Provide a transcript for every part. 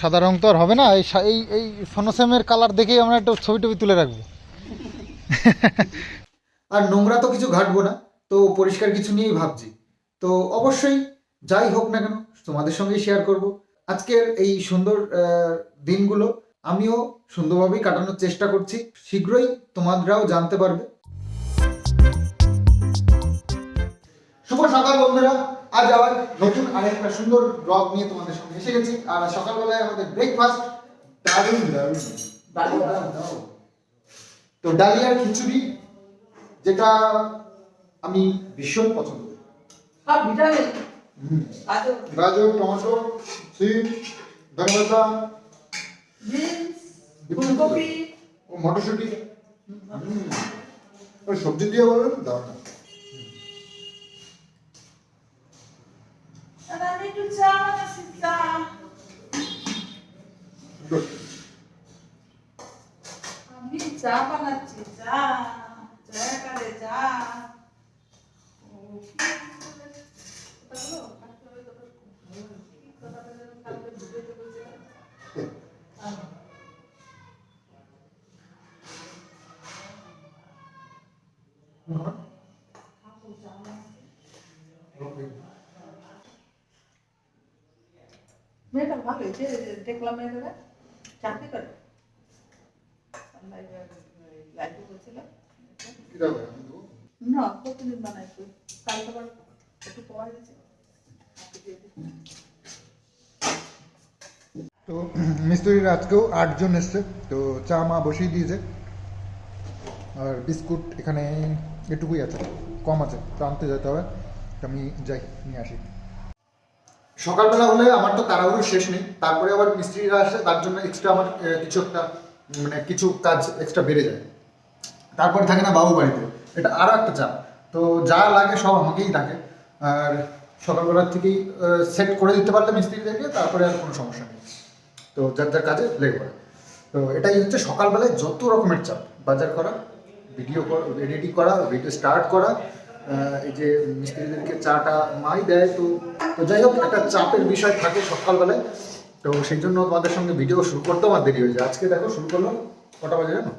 সাদা রং তো আর হবে না, এই এই এই সনোসেমের কালার দেখেই আমরা একটা ছবি টবি তুলে রাখব। আর নোংরা তো কিছু ঘাটবো না, তো পরিষ্কার কিছু নিয়েই ভাবছি। তো অবশ্যই যাই হোক না কেন, তোমাদের সঙ্গেই শেয়ার করব। আজকের এই সুন্দর দিনগুলো আমিও সুন্দরভাবেই কাটানোর চেষ্টা করছি, শীঘ্রই তোমাদেরাও জানতে পারবে। শুভ সকাল বন্ধুরা। আজ আবার নতুন আরেকটা সুন্দর ব্লগ নিয়ে তোমাদের সঙ্গে এসে গেছি। আর সকালবেলায় আমাদের ব্রেকফাস্ট দারুণ দারুণ দারুণ তো ডালিয়ার খিচুড়ি যেটা আমি ভীষণ পছন্দ করি। গাজর। টমেটো সিম ধনেপাতা মটরশুঁটি। ওই সবজি দিয়ে বলবেন দাও না আর আমি একটু চা বানাচ্ছি চা Good. আমি চা বানাচ্ছি চা চা করে চা ও, কি বলে? কথাগুলো কাটতে হবে তো কি কথাটা যেন কালকে ভিডিওতে বলছিলাম। আহ, কাকু চা বানাচ্ছে। মেয়েটা ভালো যে দেখলাম মেয়েটা চাকরি করে? না, প্রতিদিন বানাই তো কালকে আবার একটু পড়া গেছে তো, মিস্ত্রির আজকেও আটজন এসছে, তো চা মা বসিয়ে দিয়েছে। আর বিস্কুট এখানে এটুকুই আছে, কম আছে, তো আনতে যেতে হবে। আমি যাই, নিয়ে আসি। সকালবেলা হলে আমার তো তাড়াহুড়ো শেষ নেই। তারপরে আবার মিস্ত্রিরা আসে, তার জন্য এক্সট্রা আমার কিছু একটা মানে কিছু কাজ এক্সট্রা বেড়ে যায়। তারপরে থাকে না বাবু বাড়িতে। এটা আরও একটা চাপ। তো যা লাগে সব আমাকেই থাকে। আর সকালবেলার থেকেই সেট করে দিতে পারলে মিস্ত্রিদেরকে, তারপরে আর কোনো সমস্যা নেই। তো যার যার কাজে লেগে পড়ে। তো এটাই হচ্ছে সকালবেলায় যত রকমের চাপ। বাজার করা ভিডিও এডিটিং করা ভিডিও স্টার্ট করা এই যে মিস্ত্রিদেরকে চাটা মাই দেয়, তো তো যাই হোক, একটা চাপের বিষয় থাকে সকালবেলায়। তো সেই জন্য তোমাদের সঙ্গে ভিডিও শুরু করতেও আমার দেরি হয়ে যায়। আজকে দেখো, শুরু করলাম, কটা বাজে জানো?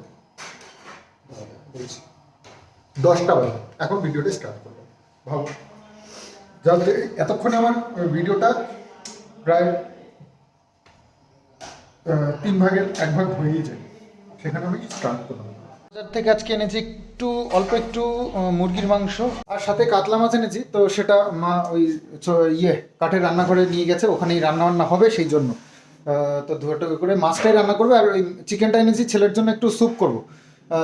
দশটা বাজে। এখন ভিডিওটা স্টার্ট করলাম। ভাবো। যাতে এতক্ষণে আমার ভিডিওটা প্রায় তিন ভাগের এক ভাগ হয়েই যায়। সেখানে আমি স্টার্ট করলাম। বাজার থেকে আজকে এনেছি একটু, অল্প একটু মুরগির মাংস আর সাথে কাতলা মাছ এনেছি। তো সেটা মা ওই ইয়ে কাঠের রান্নাঘরে নিয়ে গেছে। ওখানেই রান্না বান্না হবে সেই জন্য। তো ধোয়াটোকে করে মাছটাই রান্না করবে। আর ওই চিকেনটা এনেছি, ছেলের জন্য একটু স্যুপ করব।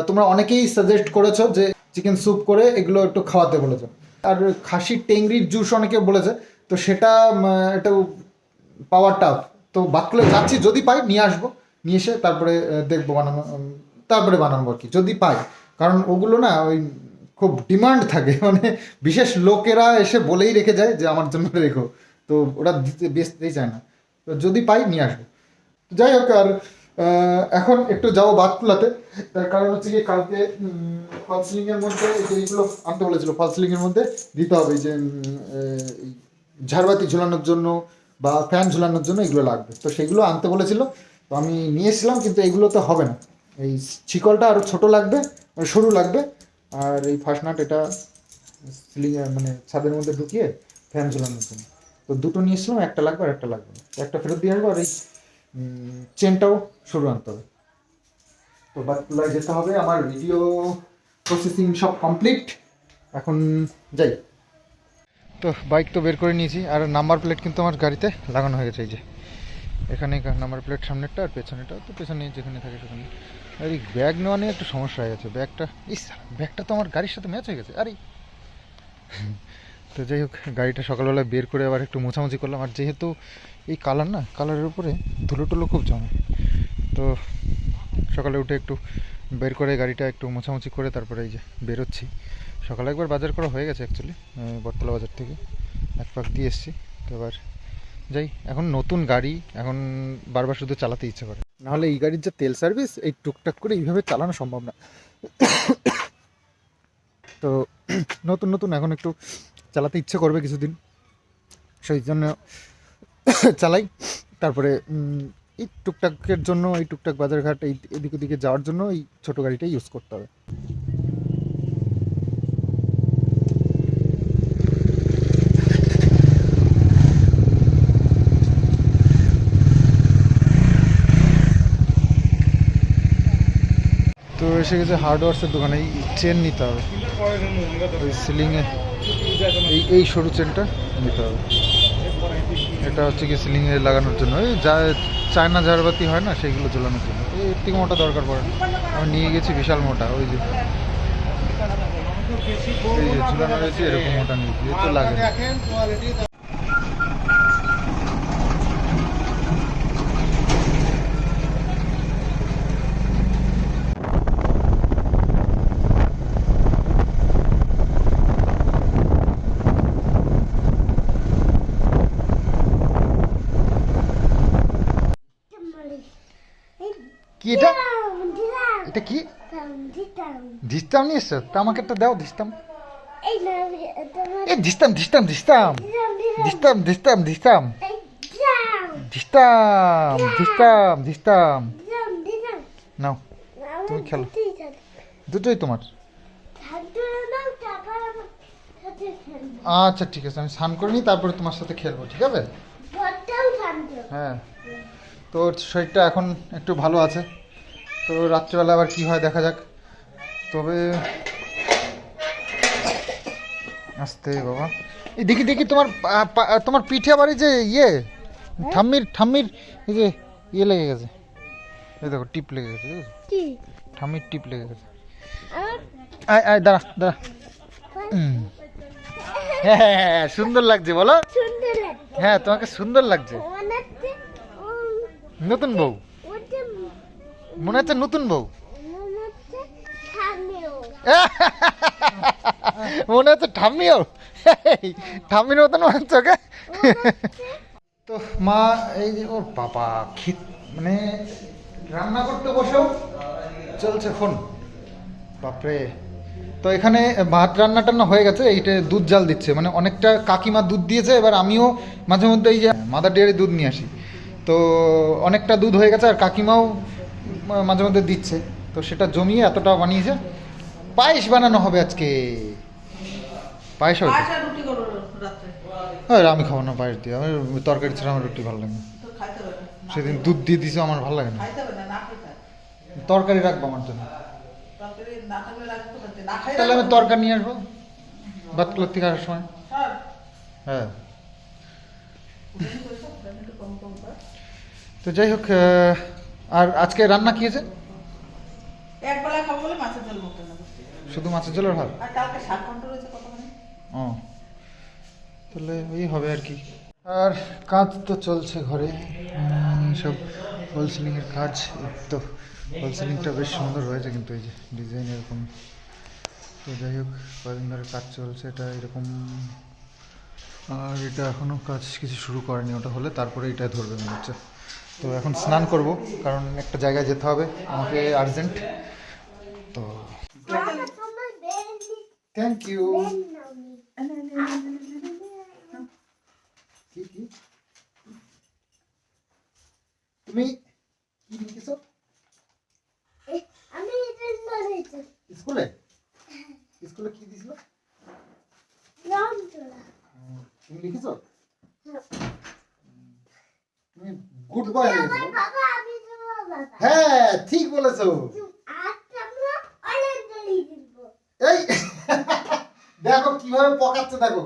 তোমরা অনেকেই সাজেস্ট করেছ যে চিকেন স্যুপ করে এগুলো একটু খাওয়াতে বলেছ। আর খাসির টেংরির জুস অনেকে বলেছে। তো সেটা একটু পাওয়ার টাফ তো বাতকুলে যাচ্ছি, যদি পাই নিয়ে আসব। নিয়ে এসে তারপরে দেখব বানানো তারপরে বানাবো আর কি, যদি পাই। কারণ ওগুলো না ওই খুব ডিমান্ড থাকে মানে বিশেষ লোকেরা এসে বলেই রেখে যায় যে আমার জন্য রেখো। তো ওরা দিতে, বেচতেই চায় না। তো যদি পাই, নিয়ে আসব। যাই হোক, আর এখন একটু যাব বাতকুলাতে। তার কারণ হচ্ছে কি কালকে ফল সিলিংয়ের মধ্যে এই যে এইগুলো আনতে বলেছিল ফল সিলিংয়ের মধ্যে দিতে হবে যে ঝাড়বাতি ঝুলানোর জন্য বা ফ্যান ঝুলানোর জন্য এগুলো লাগবে। তো সেগুলো আনতে বলেছিল। তো আমি নিয়ে এসেছিলাম, কিন্তু এগুলো তো হবে না। এই শিকলটা আরও ছোট লাগবে মানে সরু লাগবে। আর এই ফার্স্ট নাট এটা সিলিং মানে ছাদের মধ্যে ঢুকিয়ে ফ্যান ঝুলানোর জন্য। তো দুটো নিয়ে এসেছিলাম একটা লাগবে আর একটা লাগবে একটা ফেরত দিয়ে আসব আর এই চেনটাও সরু আনতে হবে। তো বাকিগুলোয় যেতে হবে, আমার ভিডিও প্রসেসিং সব কমপ্লিট। এখন যাই। তো বাইক তো বের করে নিয়েছি, আর নাম্বার প্লেট কিন্তু আমার গাড়িতে লাগানো হয়ে গেছে, এই যে। এখানে নাম্বার প্লেট সামনেরটা আর পেছনেরটা, তো পেছনে যেখানে থাকে সেখানে। আর এই ব্যাগ নেওয়া নিয়ে একটু সমস্যা হয়ে গেছে ব্যাগটা ইস ব্যাগটা তো আমার গাড়ির সাথে ম্যাচ হয়ে গেছে, আরে। তো যাই হোক, গাড়িটা সকালবেলা বের করে আবার একটু মোছামুছি করলাম, আর যেহেতু এই কালার না কালারের উপরে ধুলো টুলো খুব জমে। তো সকালে উঠে একটু বের করে গাড়িটা একটু মোছামুছি করে তারপরে এই যে বেরোচ্ছি। সকালে একবার বাজার করা হয়ে গেছে অ্যাকচুয়ালি বটতলা বাজার থেকে। এক পাক দিয়ে এসেছি, তো এবার যাই, এখন নতুন গাড়ি, এখন বারবার শুধু চালাতে ইচ্ছে করে। নাহলে এই গাড়ির যে তেল সার্ভিস এই টুকটাক করে এইভাবে চালানো সম্ভব না। তো নতুন নতুন এখন একটু চালাতে ইচ্ছে করবে কিছুদিন। সেই জন্য চালাই। তারপরে এই টুকটাকের জন্য, এই টুকটাক বাজারঘাট, এই এদিক ওদিকে যাওয়ার জন্য এই ছোটো গাড়িটাই ইউজ করতে হবে তো এসে গেছে হার্ডওয়ার্সের দোকানে, এই চেন নিতে হবে। ওই সিলিংয়ে এই এই সরু চেনটা নিতে হবে। এটা হচ্ছে কি সিলিংয়ে লাগানোর জন্য। এই যা চায়না ঝাড়বাতি হয় না, সেইগুলো ঝোলানোর জন্য। এর থেকে মোটা দরকার পড়ে না। আমি নিয়ে গেছি বিশাল মোটা, ওই যে। এই যে ঝুলানো রয়েছে, এরকম মোটা নিয়েছি, এ লাগে না। কি এটা এটা কি? দিস্তাম নিয়ে এসছো তা আমাকে একটা দাও দিস্তাম এ দিস্তাম দিস্তাম দিস্তাম দিস্তাম দিস্তাম দিস্তাম দিস্তাম দিস্তাম দিস্তাম নাও তুমি খেলো। দুটোই তোমার। আচ্ছা ঠিক আছে আমি স্নান করে নিই তারপরে তোমার সাথে খেলব ঠিক আছে? হ্যাঁ। তোর শরীরটা এখন একটু ভালো আছে? তো রাত্রিবেলা আবার কি হয় দেখা যাক। তবে আসতে বাবা। এই দেখি দেখি তোমার তোমার পিঠে আবার এই যে ইয়ে ঠাম্মির ঠাম্মির এই যে ইয়ে লেগে গেছে। এই দেখো টিপ লেগে গেছে? ঠাম্মির টিপ লেগে গেছে। আয় আয় দাঁড়া দাঁড়া। হ্যাঁ হ্যাঁ, হ্যাঁ, সুন্দর লাগছে বলো। হ্যাঁ তোমাকে সুন্দর লাগছে। নতুন বউ। মনে হচ্ছে নতুন বউ। মনে হচ্ছে ঠাম্মিও। ঠাম্মির মতন মনে হচ্ছে ওকে। তো মা এই যে ওর বাবা খিত মানে রান্না করতে বসেও চলছে ফোন। বাপরে। তো এখানে ভাত রান্না টান্না হয়ে গেছে এইটা দুধ জাল দিচ্ছে। মানে অনেকটা কাকিমা দুধ দিয়েছে এবার আমিও মাঝে মধ্যে এই যে মাদার ডেয়ারি দুধ নিয়ে আসি। তো অনেকটা দুধ হয়ে গেছে আর কাকিমাও মাঝে মধ্যে দিচ্ছে। তো সেটা জমিয়ে এতটা বানিয়েছে। পায়েস বানানো হবে আজকে। পায়েস হবে? হ্যাঁ আমি খাব না পায়েস দিয়ে। আমার তরকারি ছাড়া আমার রুটি ভালো লাগে সেদিন দুধ দিয়ে দিছে আমার ভালো লাগে না। তরকারি রাখব আমার জন্য। তাহলে আমি তরকারি নিয়ে আসব। ভাত করতে থেকে আসার সময়। হ্যাঁ। তো যাই হোক আর আজকে রান্না কি হয়েছে খাব বলে মাছের ঝোল না শুধু মাছের ঝোলের ভাত? আর কালকে শাক কন্ট্রোল রয়েছে কতখানি? ও তাহলে ওই হবে আর কি। আর কাজ তো চলছে ঘরে। সব হোল সিলিংয়ের কাজ তো হোল সিলিংটা বেশ সুন্দর হয়েছে কিন্তু এই যে ডিজাইন এরকম। তো যাই হোক কয়েকদিন ধরে কাজ চলছে এটা এরকম। আর এটা এখনও কাজ কিছু শুরু করেনি ওটা হলে তারপরে এটা ধরবে মনে হচ্ছে। তো এখন স্নান করব কারণ একটা জায়গায় যেতে হবে আমাকে আর্জেন্ট তো থ্যাংক ইউ কি কি তুমি কি লিখেছো স্কুলে স্কুলে কি দিছিল তুমি লিখেছো তুমি গুড বয় লিখেছো হ্যাঁ ঠিক বলেছ এই দেখো কীভাবে পকাচ্ছে দেখো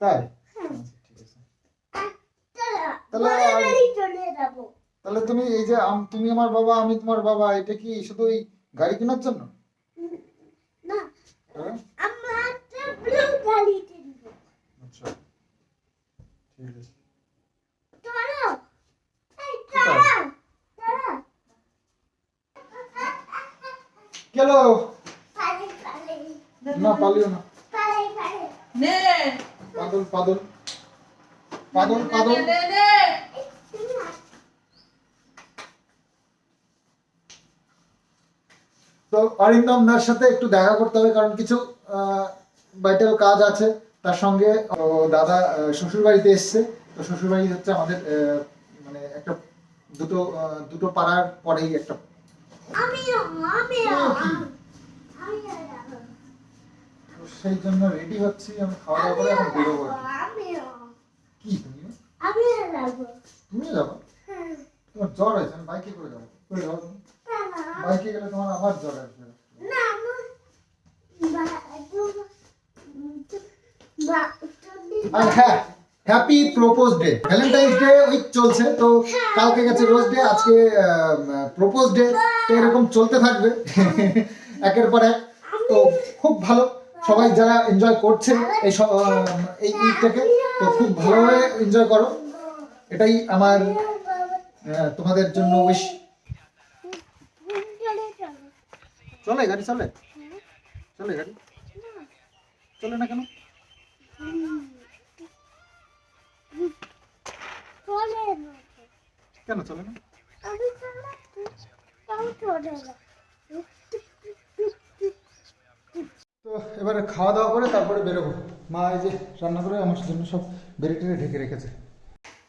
তাই আচ্ছা, ঠিক আছে তাহলে তুমি এই যে আম- তুমি আমার বাবা আমি তোমার বাবা এটা কি শুধু এই গাড়ি কেনার জন্য? আচ্ছা ঠিক আছে। গেল না পালিও না। নে পাদল পাদল পাদল পাদল নে, নে। তো অরিন্দম দার সাথে একটু দেখা করতে হবে কারণ কিছু ভাইটাল কাজ আছে তার সঙ্গে। দাদা শ্বশুর বাড়িতে এসছে তো শ্বশুর বাড়ি হচ্ছে আমাদের মানে একটা দুটো দুটো পাড়ার পরেই একটা। সেই জন্য রেডি হচ্ছি আমি খাওয়া দাওয়া করে এখন বেরোবো। কি। তুমি? যাব তুমিও যাব? হ্যাঁ। তোমার জ্বর হয়েছে আমি বাইকে করে যাব। করে যাব তুমি? বাইকে গেলে তোমার আবার জ্বর আসবে। হ্যাঁ happy propose day valentine's day week চলছে তো কালকে গেছে রোজ ডে আজকে প্রপোজ ডে তো এরকম চলতে থাকবে। একের পর এক তো খুব ভালো। সবাই যারা এনজয় করছে এই এই উইকটাকে তো খুব ভালোভাবে এনজয় করো। এটাই আমার তোমাদের জন্য উইশ চলে গাড়ি চলে। চলে গাড়ি। চলে না কেন? কেন? চলে না? তো এবারে খাওয়া দাওয়া করে তারপরে বেরোবো। মা এই যে রান্না করে আমার জন্য সব বেড়ে টেড়ে ঢেকে রেখেছে।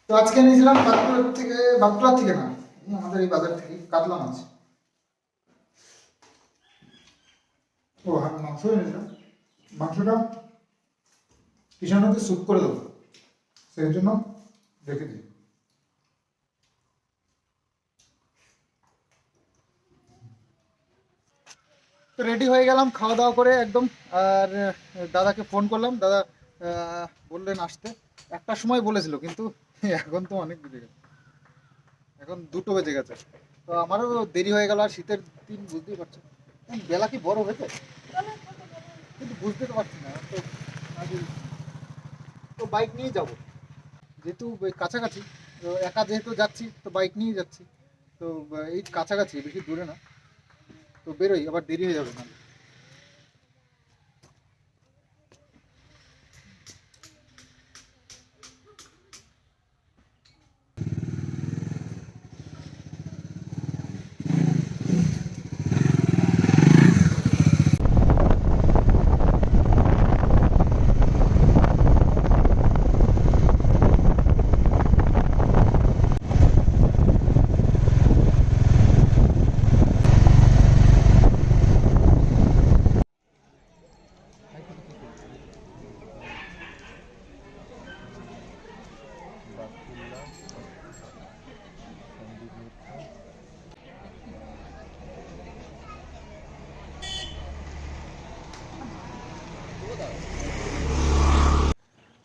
তো আজকে নিয়েছিলাম বাঁকুড়ার থেকে বাঁকুড়ার থেকে না আমাদের এই বাজার থেকে কাতলা মাছ ও হ্যাঁ মাংস মাংসটা স্যুপ করে দেবো। সেই জন্য দিই। রেডি হয়ে গেলাম, খাওয়া দাওয়া করে একদম। আর দাদাকে ফোন করলাম। দাদা বললেন আসতে। একটা সময় বলেছিল, কিন্তু এখন তো অনেক বেজে গেছে। এখন দুটো বেজে গেছে। তো আমারও দেরি হয়ে গেল, আর শীতের দিন বুঝতেই পারছ। বেলা কি বড় হয়েছে? কিন্তু বুঝতে তো পারছি না। তো তো বাইক নিয়ে যাব। যেহেতু কাছাকাছি, তো একা যেহেতু যাচ্ছি, তো বাইক নিয়ে যাচ্ছি। তো, এই কাছাকাছি, বেশি দূরে না। তো বেরোই, আবার দেরি হয়ে যাবে না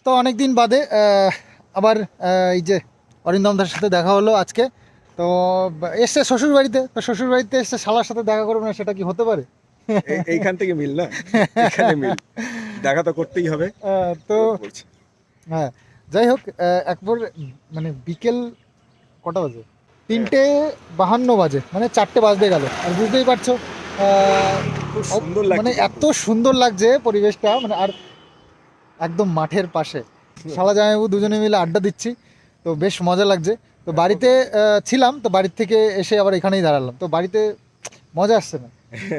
তো অনেক দিন বাদে আবার এই যে অরিন্দমদার সাথে দেখা হলো আজকে। তো এসছে শ্বশুর বাড়িতে তো শ্বশুর বাড়িতে এসছে শালার সাথে দেখা করবে না সেটা কি হতে পারে? এইখান থেকে মিল না? এখানে মিল। দেখা তো করতেই হবে। তো। হ্যাঁ যাই হোক একবার মানে বিকেল কটা বাজে? তিনটে বাহান্ন বাজে মানে চারটে বাজতে গেল। আর বুঝতেই পারছ খুব সুন্দর মানে এত সুন্দর লাগছে পরিবেশটা মানে আর একদম মাঠের পাশে। শালা জামাইবু দুজনে মিলে আড্ডা দিচ্ছি তো বেশ মজা লাগছে। তো বাড়িতে ছিলাম তো বাড়ির থেকে এসে আবার এখানেই দাঁড়ালাম। তো বাড়িতে মজা আসছে না।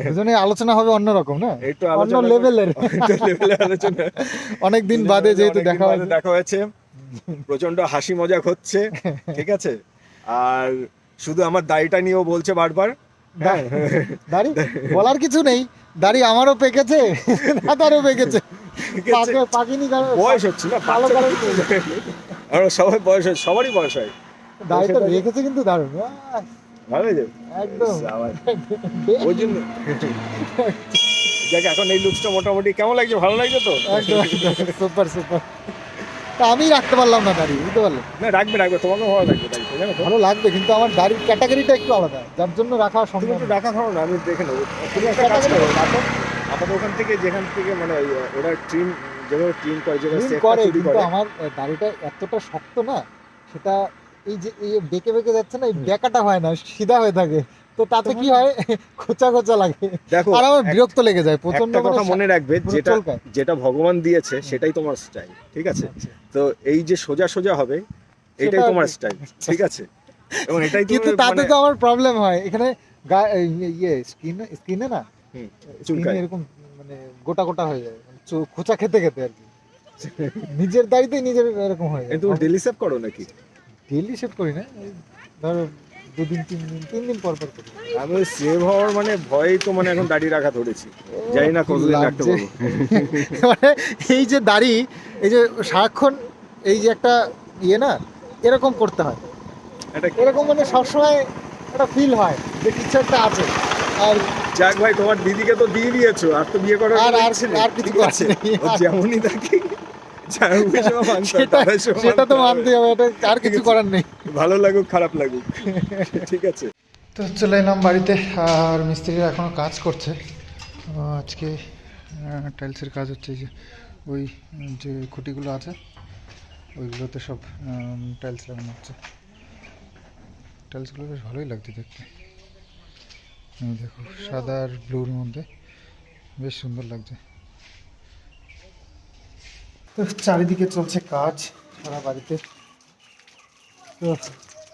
দুজনে আলোচনা হবে অন্যরকম না? একটু অন্য লেভেলের আলোচনা। অনেক দিন বাদে যেহেতু দেখা হয়েছে দেখা হয়েছে। প্রচণ্ড হাসি মজাক হচ্ছে ঠিক আছে? আর শুধু আমার দাড়িটা নিয়েও বলছে বারবার। দাড়ি? বলার কিছু নেই। দাড়ি আমারও পেকেছে দাদারও পেকেছে। কারও বয়স হচ্ছে না কালো আর সবাই বয়স হয় সবারই বয়স হয়। দাড়িটা রেখেছে কিন্তু দারুণ। ভালো হয়েছে একদম। ওই জন্য। দেখ এখন এই লুকসটা মোটামুটি কেমন লাগছে? ভালো লাগছে তো? একদম সুপার সুপার। তা আমি রাখতে পারলাম না দাড়ি বুঝতে পারলে? না রাখবে রাখবে। তোমাকেও ভালো লাগবে জানো ভালো লাগবে কিন্তু আমার দাড়ির ক্যাটাগরিটা একটু আলাদা। যার জন্য রাখা সম্ভব। ডাকা খাও না আমি দেখে নেব। তুমি একটা কাজ করো রাখো। আমাদের ওখান থেকে যেখান থেকে মানে ওরা ট্রিম যেভাবে ট্রিম করে যেভাবে করে কিন্তু আমার দাড়িটা এতটা শক্ত না সেটা এই যে এই বেঁকে বেঁকে যাচ্ছে না এই বেঁকাটা হয় না সিধা হয়ে থাকে। তো তাতে কি হয় খোঁচা খোঁচা লাগে। দেখো আর আমার বিরক্ত লেগে যায় প্রচণ্ড কথা মনে রাখবে যেটা যেটা ভগবান দিয়েছে সেটাই তোমার স্টাইল ঠিক আছে? তো এই যে সোজা সোজা হবে এটাই তোমার স্টাইল ঠিক আছে? এবং এটাই কিন্তু তাতে মানে- তো আমার প্রবলেম হয়। এখানে ইয়ে স্কিন স্কিনে না চুলকায়। এরকম মানে গোটা গোটা হয়ে যায়। মানে খোঁচা খেতে খেতে আর কি। নিজের দাড়িতেই নিজের এরকম হয় তুমি ডেলি সেভ করো নাকি? ডেলি শেভ করি না। ধরো দুদিন তিন দিন তিন দিন পর পর করি। আমি সেভ হওয়ার মানে ভয়েই তো মানে এখন দাড়ি রাখা ধরেছি। জানি না কতদিন রাখতে পারব। মানে এই যে দাড়ি এই যে সারাক্ষণ এই যে একটা ইয়ে না এরকম করতে হয়। এটা এরকম মানে সবসময় একটা ফিল হয় যে কিছু একটা আছে। আর যাক ভাই তোমার দিদিকে তো দিয়ে দিয়েছ আর তো বিয়ে করার আর- আর- আর কিছু আছে? যেমনই থাকি সেটা তো মানতে হবে এটা আর কিছু করার নেই। ভালো লাগুক খারাপ লাগুক ঠিক আছে। তো চলে এলাম বাড়িতে আর মিস্ত্রিরা এখনও কাজ করছে। আজকে টাইলসের কাজ হচ্ছে যে ওই যে খুঁটিগুলো আছে ওইগুলোতে সব টাইলস লাগানো হচ্ছে। টাইলসগুলো বেশ ভালোই লাগছে দেখতে। দেখো সাদা আর ব্লুর মধ্যে। বেশ সুন্দর লাগছে। তো চারিদিকে চলছে কাজ সারা বাড়িতে। তো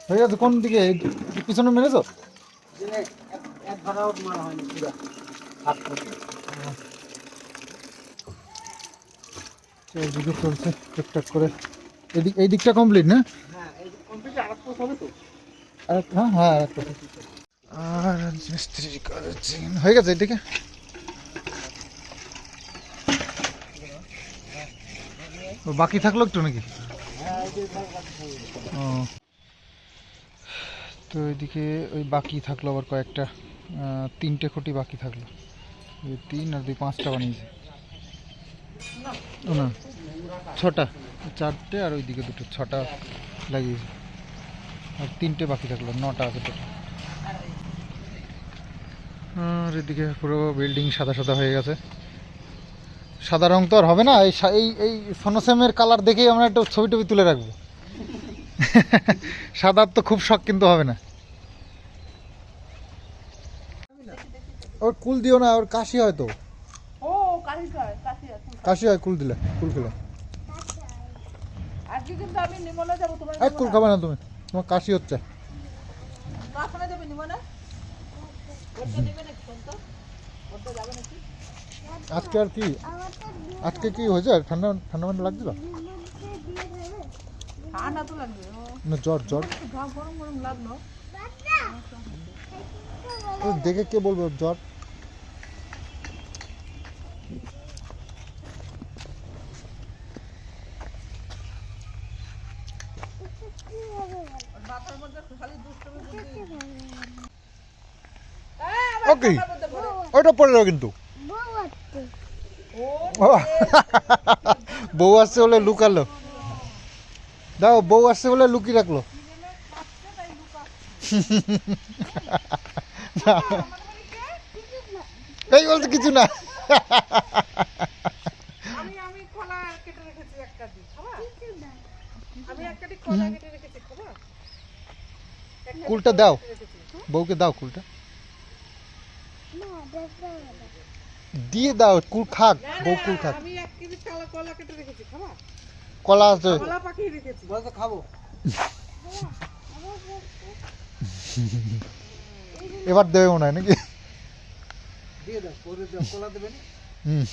হয়ে গেছে কোন দিকে? পিছনে মেরেছো? চারদিকে চলছে টুকটাক করে। এই দিকটা কমপ্লিট না? হ্যাঁ হ্যাঁ আরেকটা। আর মিস্ত্রির কাজ হয়ে গেছে এদিকে? বাকি থাকল একটু নাকি? ও। তো এদিকে ওই বাকি থাকল আবার কয়েকটা। তিনটে খুঁটি বাকি থাকল। তিন আর দুই পাঁচটা বানিয়েছে। না, ছটা। চারটে আর ওইদিকে দুটো, ছটা লাগিয়েছে। আর তিনটে বাকি থাকল, নটা আছে টোটাল আর এদিকে পুরো বিল্ডিং সাদা সাদা হয়ে গেছে। সাদা রং তো আর হবে না এই এই এই সোনোসেমের কালার দেখেই আমরা একটা ছবি টবি তুলে রাখব। সাদার তো খুব শখ কিন্তু হবে না। ওর কুল দিও না ওর কাশি হয় তো। ও কাশি হয় কাশি আছে কাশি কুল দিলে কুল খেলে। আজকে কিন্তু আমি নিমনে যাব তোমার কুল খাবে না তুমি তোমার কাশি হচ্ছে। আজকে আর কি? আজকে কি হয়েছে? ঠান্ডা ঠান্ডা ঠান্ডা লাগছিল না জ্বর জ্বর। দেখে কে বলব জ্বর ওর মাথার মধ্যে খালি দুষ্টমি বুদ্ধি ওকে ওইটা পড়ে যাও কিন্তু। বউ আসছে বলে লুকালো। দাও বউ আসছে বলে লুকিয়ে রাখল। এই বলতে কিছু না। কুলটা দাও। বউকে দাও কুলটা। দিয়ে দাও কুল খাক বউ কুল খাক। আমি এক কেজি কলা কলা কেটে রেখেছি খাবা? কলা আছে। কলা পাকিয়ে রেখেছি। বলতো খাব। এবার দেবে মনে হয় নাকি? দিয়ে দাও পরে দাও কলা দেবেন হুম।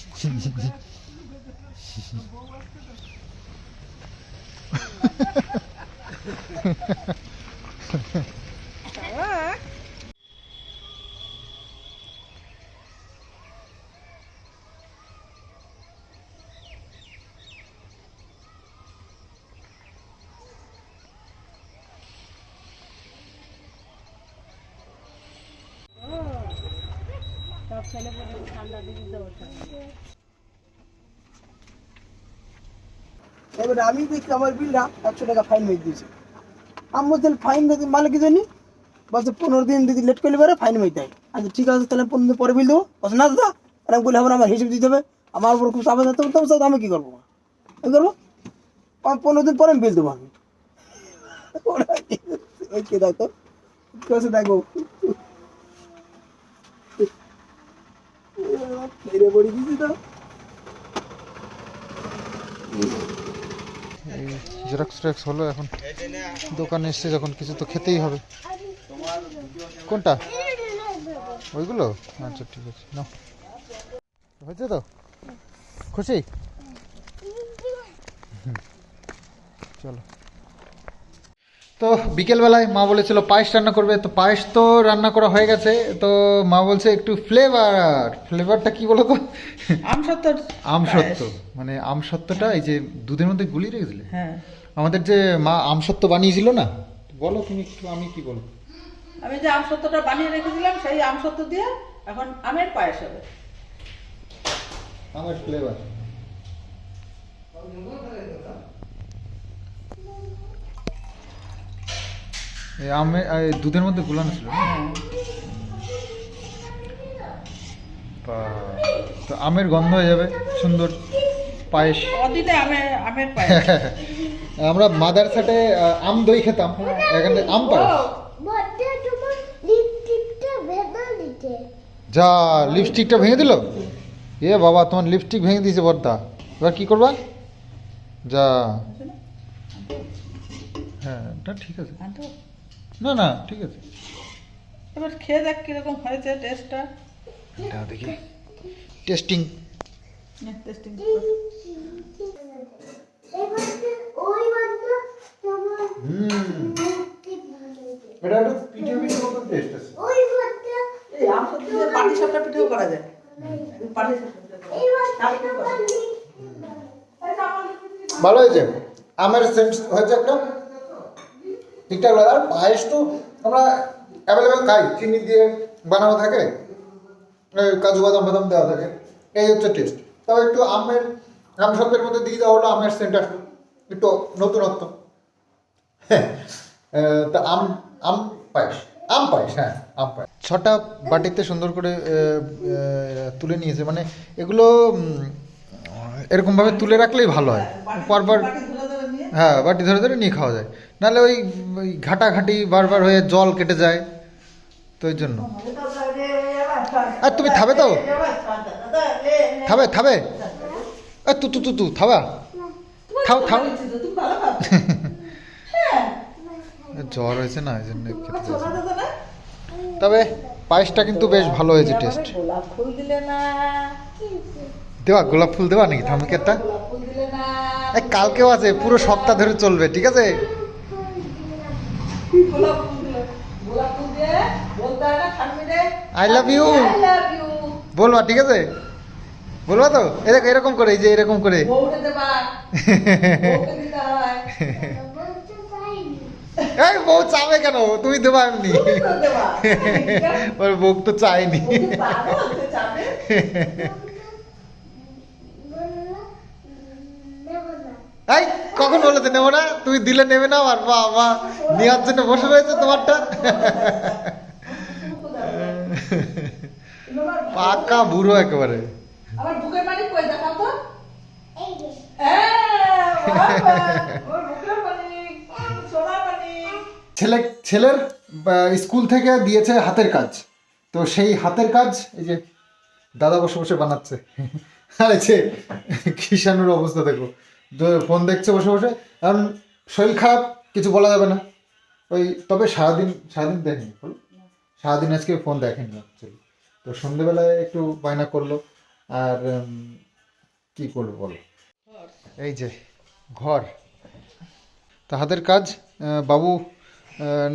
এবারে আমি দেখি আমার বিলটা একশো টাকা ফাইন মেরে দিয়েছে আমি ফাইন দিতে মালিক জানি? বলছে, পনেরো দিন যদি লেট করলে পারে ফাইন মেরতে হয় আচ্ছা ঠিক আছে, তাহলে পনেরো দিন পরে বিল দেবো। বলছে, না দাদা। আর আমি বলি আমার হিসেব দিতে হবে। আমার উপর খুব চাপ আছে তো আমি কী করব? করব আমি পনেরো দিন পরে আমি বিল দেবো আমি। ওরা দেখো মেরে জেরক্স টেক্স হলো এখন। দোকানে এসছে যখন কিছু তো খেতেই হবে। কোনটা? ওইগুলো? আচ্ছা ঠিক আছে, নাও। হয়েছে তো? খুশি? চলো। তো বিকেলবেলায় মা বলেছিল পায়েস রান্না করবে তো পায়েস তো রান্না করা হয়ে গেছে তো মা বলছে একটু ফ্লেভার ফ্লেভারটা কি বলো তো? আমসত্ত্বর আমসত্ত্ব মানে আমসত্ত্বটা এই যে দুধের মধ্যে গুলিয়ে রেখেছিলে? হ্যাঁ। আমাদের যে মা আমসত্ত্ব বানিয়েছিল না বলো তুমি একটু আমি কি বলব? আমি যে আমসত্ত্বটা বানিয়ে রেখেছিলাম সেই আমসত্ত্ব দিয়ে এখন আমের পায়েস হবে। আমার ফ্লেভার আমে এই দুধের মধ্যে গুলানো ছিল না? বা- তো আমের গন্ধ হয়ে যাবে সুন্দর পায়েস। আমের আমের পায়েস। আমরা মাদারসাটে আম দই খেতাম। এখানে আম পায়েস বড্ডে তোমার লিপস্টিকটা ভেঙে দিতে যা লিপস্টিকটা ভেঙে দিল? এ বাবা তোমার লিপস্টিক ভেঙে দিয়েছে বর্দা। এবার কি করবা? যা। হ্যাঁ এটা ঠিক আছে? না না ঠিক আছে। এবার খেয়ে দেখ কীরকম হয়েছে টেস্টটা এটা দেখি। টেস্টিং টেস্টিং এটা একটু পিঠে পিঠে মতো টেস্ট আছে। ওই বাচ্চা এই আমসত্ত্ব দিয়ে পাটি সাপটা পিঠেও করা যায়। পাটি সাপটা এই বাচ্চা ভালো হয়েছে? আমের সেন্ট হয়েছে একটা? ঠিকঠাক লাগে আর পায়েস তো আমরা অ্যাভেলেবেল খাই চিনি দিয়ে বানানো থাকে কাজু বাদাম বাদাম দেওয়া থাকে এই হচ্ছে টেস্ট তবে একটু আমের আম সবের মধ্যে দিয়ে দেওয়া হলো আমের সেন্টার একটু নতুনত্ব। হ্যাঁ তা আম আম পায়েস আম পায়েস হ্যাঁ আম পায়েস। ছটা বাটিতে সুন্দর করে তুলে নিয়েছে মানে এগুলো এরকমভাবে তুলে রাখলেই ভালো হয়। পরপর ধরে নিয়ে হ্যাঁ বাটি ধরে ধরে নিয়ে খাওয়া যায়। নাহলে ওই ওই ঘাটাঘাটি বারবার হয়ে জল কেটে যায়। তো ওই জন্য। আর, তুমি থাবে তো? থাবে থাবে? এ, তু তু তু তু, থাবা। খাও হ্যাঁ জ্বর হয়েছে না, এই জন্য খেতে তবে পায়েসটা কিন্তু বেশ ভালো হয়েছে, টেস্ট। দিলে না। দেওয়া গোলাপ ফুল দেওয়া নাকি দিলে এই কালকেও আছে পুরো সপ্তাহ ধরে চলবে ঠিক আছে. আই লাভ ইউ বলবা ঠিক আছে? বলবা তো? এরকম এরকম করে এই যে এরকম করে। চাইনি এই বউ চাবে কেন? তুমি দেবা এমনি। ওর বউ তো চায়নি বউকে পাগল সে চাবে বলল নেব না এই কখন বলেছে নেব না? তুমি দিলে নেবে না আর বাবা। নেওয়ার জন্য বসে রয়েছে তোমারটা। পাকা বুড়ো একেবারে। আমার বুকের মালিক কই? দেখাও তো। এই যে। হ্যাঁ, ছেলে ছেলের স্কুল থেকে দিয়েছে হাতের কাজ। তো সেই হাতের কাজ এই যে দাদা বসে বসে বানাচ্ছে। আর যে কিষানুর অবস্থা দেখো। ফোন দেখছে বসে বসে, কারণ শরীর খারাপ, কিছু বলা যাবে না। ওই, তবে সারাদিন সারাদিন দেখেনি বলো সারাদিন আজকে ফোন দেখেনি অ্যাকচুয়ালি তো সন্ধেবেলায় একটু বায়না করল, আর কি করব বলো? এই যে, ঘর। তো হাতের কাজ বাবু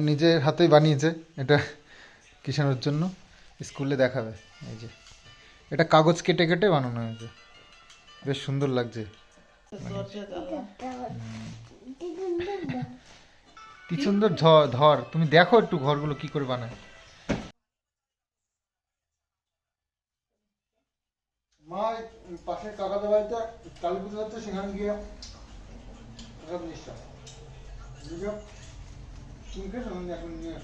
নিজের হাতেই বানিয়েছে, এটা কিষানোর জন্য। স্কুলে দেখাবে, এই যে। এটা কাগজ কেটে কেটে বানানো হয়েছে। বেশ সুন্দর লাগছে। কি সুন্দর ধর। তুমি দেখো একটু ঘরগুলো কি করে বানায়। মা পাশের কাকাদের বাড়িতে কালী পুজো হচ্ছে সেখানে গিয়ে সব জিনিসটা তুমি এখন নিয়ে।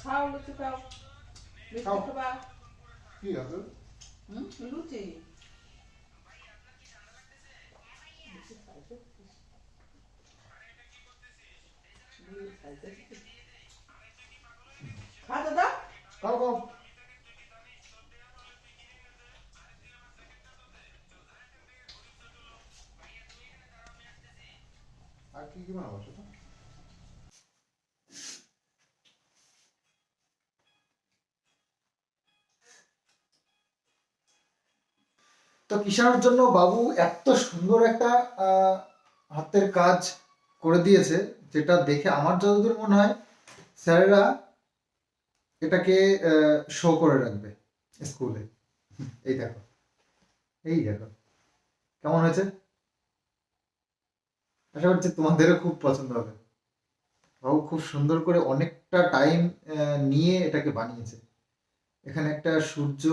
খাও লুচি খাও। খাও। কি আছে হুম? লুচি খা দাদা। খাও খাও। আর কি কি বানাবো সেটা তো কিষানোর জন্য বাবু এত সুন্দর একটা হাতের কাজ করে দিয়েছে, যেটা দেখে আমার যতদূর মনে হয় স্যারেরা এটাকে শো করে রাখবে স্কুলে এই দেখো এই দেখো, কেমন হয়েছে? আশা করছি তোমাদেরও খুব পছন্দ হবে। বাবু খুব সুন্দর করে অনেকটা টাইম নিয়ে এটাকে বানিয়েছে। এখানে একটা সূর্য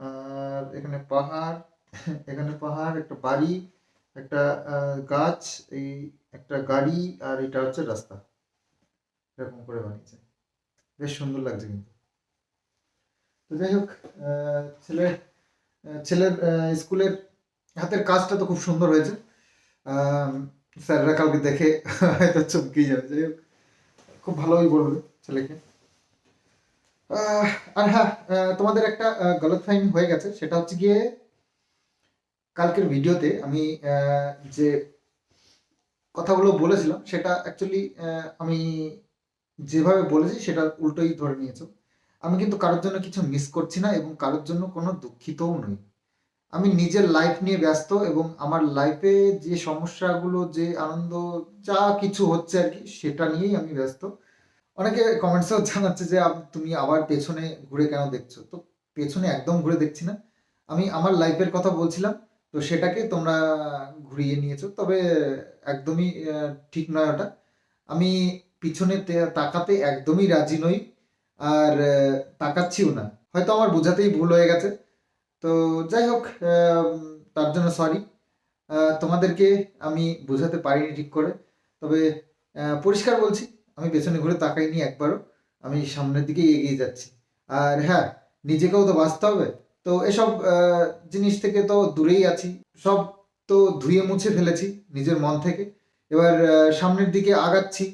আর এখানে পাহাড় এখানে পাহাড় একটা বাড়ি একটা গাছ এই একটা গাড়ি আর এটা হচ্ছে রাস্তা। এরকম করে বানিয়েছে। বেশ সুন্দর লাগছে কিন্তু। তো যাই হোক আহ, ছেলের স্কুলের হাতের কাজটা তো খুব সুন্দর হয়েছে। স্যাররা কালকে দেখে হয়তো চমকেই যাবে। যাই হোক খুব ভালোই বলবে ছেলেকে। আর হ্যাঁ তোমাদের একটা গলত ফাইন হয়ে গেছে, সেটা হচ্ছে গিয়ে কালকের ভিডিওতে আমি যে কথাগুলো বলেছিলাম, সেটা অ্যাকচুয়ালি আমি যেভাবে বলেছি, সেটা উল্টোই ধরে নিয়েছো। আমি কিন্তু কারোর জন্য কিছু মিস করছি না এবং কারোর জন্য কোনো দুঃখিতও নই। আমি নিজের লাইফ নিয়ে ব্যস্ত এবং আমার লাইফে যে সমস্যাগুলো, যে আনন্দ, যা কিছু হচ্ছে আর কি, সেটা নিয়েই আমি ব্যস্ত। অনেকে কমেন্টসেও জানাচ্ছে যে তুমি আবার পেছনে ঘুরে কেন দেখছ? তো পেছনে একদম ঘুরে দেখছি না। আমি আমার লাইফের কথা বলছিলাম, তো সেটাকে তোমরা ঘুরিয়ে নিয়েছো। তবে একদমই ঠিক নয় ওটা। আমি পিছনে তাকাতে একদমই রাজি নই, আর তাকাচ্ছিও না। হয়তো আমার বোঝাতেই ভুল হয়ে গেছে। তো যাই হোক তার জন্য সরি তোমাদেরকে আমি বোঝাতে পারিনি ঠিক করে। তবে পরিষ্কার বলছি আমি পেছনে ঘুরে তাকাইনি একবারও। আমি সামনের দিকে এগিয়ে যাচ্ছি। আর হ্যাঁ নিজেকেও তো বাঁচতে হবে। তো এসব জিনিস থেকে তো দূরেই আছি। সব তো ধুয়ে মুছে ফেলেছি নিজের মন থেকে। এবার সামনের দিকে আগাচ্ছি।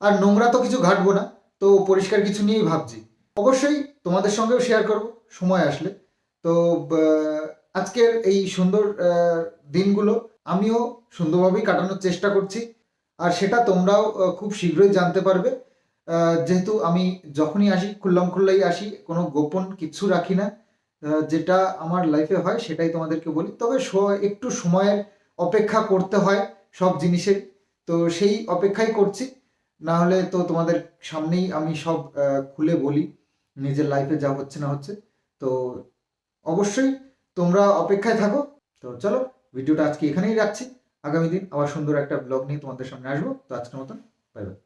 আর নোংরা তো কিছু ঘাটবো না। তো পরিষ্কার কিছু নিয়েই ভাবছি। অবশ্যই তোমাদের সঙ্গেও শেয়ার করব, সময় আসলে। তো আজকের এই সুন্দর দিনগুলো আমিও সুন্দরভাবেই কাটানোর চেষ্টা করছি। আর সেটা তোমরাও খুব শীঘ্রই জানতে পারবে। যেহেতু আমি যখনই আসি, খুল্লাম খুল্লাই আসি, কোনো গোপন কিচ্ছু রাখি না যেটা আমার লাইফে হয় সেটাই তোমাদেরকে বলি। তবে একটু সময়ের অপেক্ষা করতে হয় সব জিনিসের। তো সেই অপেক্ষাই করছি। না হলে তো তোমাদের সামনেই আমি সব খুলে বলি, নিজের লাইফে যা হচ্ছে না হচ্ছে। তো অবশ্যই তোমরা অপেক্ষায় থাকো। তো চলো ভিডিওটা আজকে এখানেই রাখছি। আগামী দিন আবার সুন্দর একটা ব্লগ নিয়ে তোমাদের সামনে আসব। তো আজকের মতন বাই বাই